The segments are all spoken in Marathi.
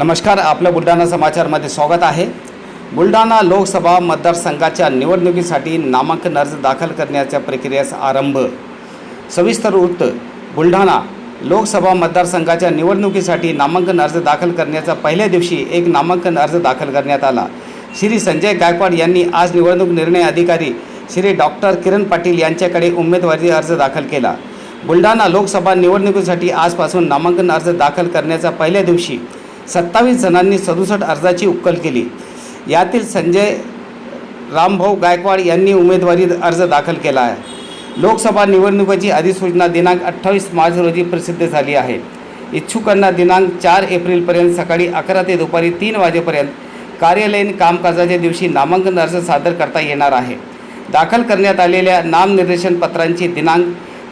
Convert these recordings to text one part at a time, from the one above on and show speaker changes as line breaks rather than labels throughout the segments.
नमस्कार आपलं बुलढाणा समाचारमध्ये स्वागत आहे. बुलढाणा लोकसभा मतदारसंघाच्या निवडणुकीसाठी नामांकन अर्ज दाखल करण्याच्या प्रक्रियेस आरंभ. सविस्तर वृत्त बुलढाणा लोकसभा मतदारसंघाच्या निवडणुकीसाठी नामांकन अर्ज दाखल करण्याच्या पहिल्या दिवशी एक नामांकन अर्ज दाखल करण्यात आला. श्री संजय गायकवाड यांनी आज निवडणूक निर्णय अधिकारी श्री डॉक्टर किरण पाटील यांच्याकडे उमेदवारी अर्ज दाखल केला. बुलढाणा लोकसभा निवडणुकीसाठी आजपासून नामांकन अर्ज दाखल करण्याच्या पहिल्या दिवशी सत्तावीस जणांनी सदुसष्ट अर्जाची उकल केली. यातील संजय रामभाऊ गायकवाड यांनी उमेदवारी अर्ज दाखल केला आहे. लोकसभा निवडणुकीची अधिसूचना दिनांक अठ्ठावीस मार्च रोजी प्रसिद्ध झाली आहे. इच्छुकांना दिनांक चार एप्रिलपर्यंत सकाळी अकरा ते दुपारी तीन वाजेपर्यंत कार्यालयीन कामकाजाच्या दिवशी नामांकन अर्ज सादर करता येणार आहे. दाखल करण्यात आलेल्या नामनिर्देशन पत्रांची दिनांक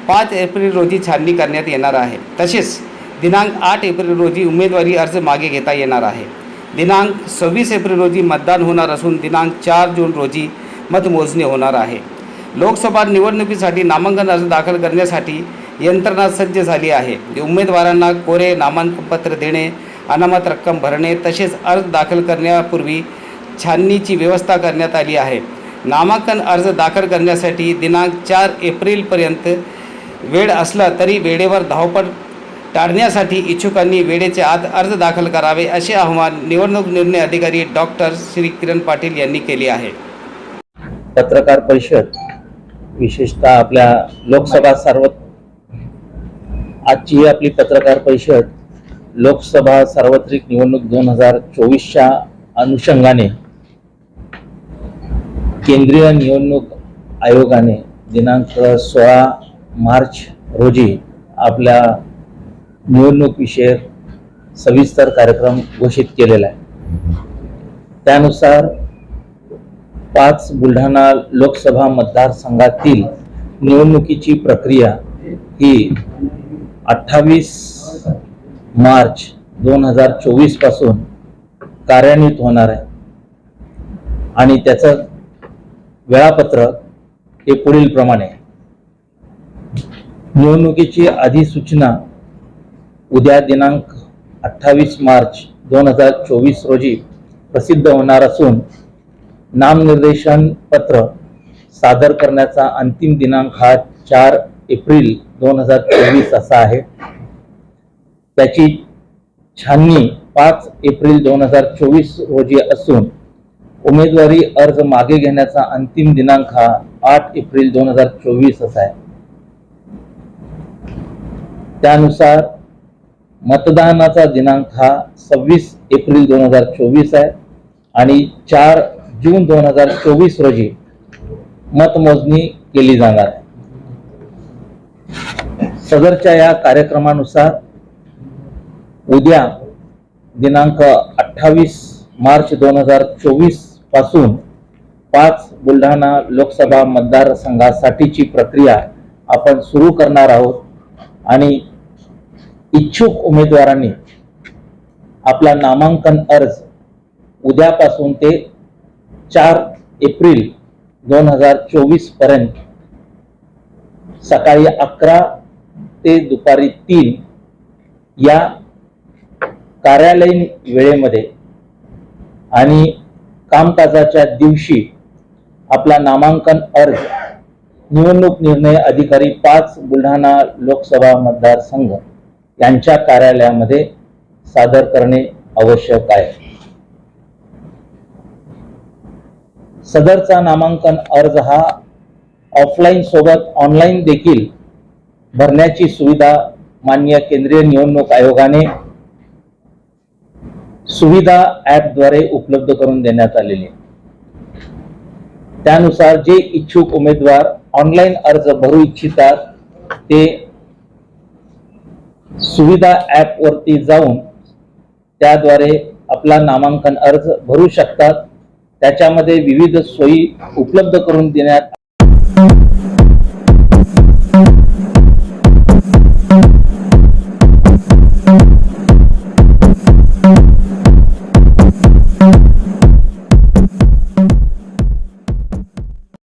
पाच एप्रिल रोजी छाननी करण्यात येणार आहे. तसेच दिनांक आठ एप्रिल रोजी उमेदवारी अर्ज मागे घेता येणार आहे. दिनांक सव्वीस एप्रिल रोजी मतदान होणार असून दिनांक चार जून रोजी मतमोजणी होणार आहे. लोकसभा निवडणुकीसाठी नामांकन अर्ज दाखल करण्यासाठी यंत्रणा सज्ज झाली आहे. उमेदवारांना कोरे नामांकनपत्र देणे अनामत रक्कम भरणे तसेच अर्ज दाखल करण्यापूर्वी छाननीची व्यवस्था करण्यात आली आहे. नामांकन अर्ज दाखल करण्यासाठी दिनांक चार एप्रिलपर्यंत वेळ असला तरी वेळेवर धावपळ टाळण्यासाठी इच्छुकांनी वेळेचे आत अर्ज दाखल करावे असे आवाहन निवडणूक निर्णय अधिकारी डॉक्टर श्री किरण पाटील यांनी केले आहे.
पत्रकार परिषद विशेषतः आपल्या लोकसभा सार्व आजची आपली पत्रकार परिषद लोकसभा सार्वत्रिक निवडणूक दोन हजार चोवीसच्या अनुषंगाने केंद्रीय निवडणूक आयोगाने दिनांक सोळा मार्च रोजी आपल्या निवडणूकविषयक सविस्तर कार्यक्रम घोषित केलेला आहे. त्यानुसार पाच बुलढाणा लोकसभा मतदारसंघातील निवडणुकीची प्रक्रिया ही अठ्ठावीस मार्च दोन हजार चोवीसपासून कार्यान्वित होणार आहे. आणि त्याचं वेळापत्रक हे पुढील प्रमाणे निवडणुकीची अधिसूचना उद्या दिनांक अठ्ठावीस मार्च दोन हजार चोवीस रोजी प्रसिद्ध होणार असून नामनिर्देशन पत्र सादर करण्याचा अंतिम दिनांक हा चार एप्रिल दोन हजार चोवीस असा आहे. त्याची छाननी पाच एप्रिल दोन हजार चोवीस रोजी असून उमेदवारी अर्ज मागे घेण्याचा अंतिम दिनांक हा आठ एप्रिल दोन हजार चोवीस असा आहे. त्यानुसार मतदानाचा दिनांक हा सव्वीस एप्रिल दोन हजार चोवीस आहे आणि चार जून दोन हजार चोवीस रोजी मतमोजणी केली जाणार आहे. सदरच्या या कार्यक्रमानुसार उद्या दिनांक अठ्ठावीस मार्च दोन हजार चोवीसपासून पाच बुलढाणा लोकसभा मतदारसंघासाठीची प्रक्रिया आपण सुरू करणार आहोत आणि इच्छुक उमेदवारांनी आपला नामांकन अर्ज उद्यापासून ते चार एप्रिल दोन हजार चोवीसपर्यंत सकाळी अकरा ते दुपारी तीन या कार्यालयीन वेळेमध्ये आणि कामकाजाच्या दिवशी आपला नामांकन अर्ज निवडणूक निर्णय अधिकारी पाच बुलढाणा लोकसभा मतदारसंघ यांच्या कार्यालयामध्ये सादर करणे आवश्यक आहे. सदरचा नामांकन अर्ज हा ऑफलाईन सोबत ऑनलाईन देखील भरण्याची सुविधा मान्य केंद्रीय निवडणूक आयोगाने सुविधा ॲपद्वारे उपलब्ध करून देण्यात आलेली आहे. त्यानुसार जे इच्छुक उमेदवार ऑनलाईन अर्ज भरू इच्छितात ते सुविधा ॲपवरती जाऊन त्याद्वारे आपला नामांकन अर्ज भरू शकतात. त्याच्यामध्ये विविध सोयी उपलब्ध करून देण्यात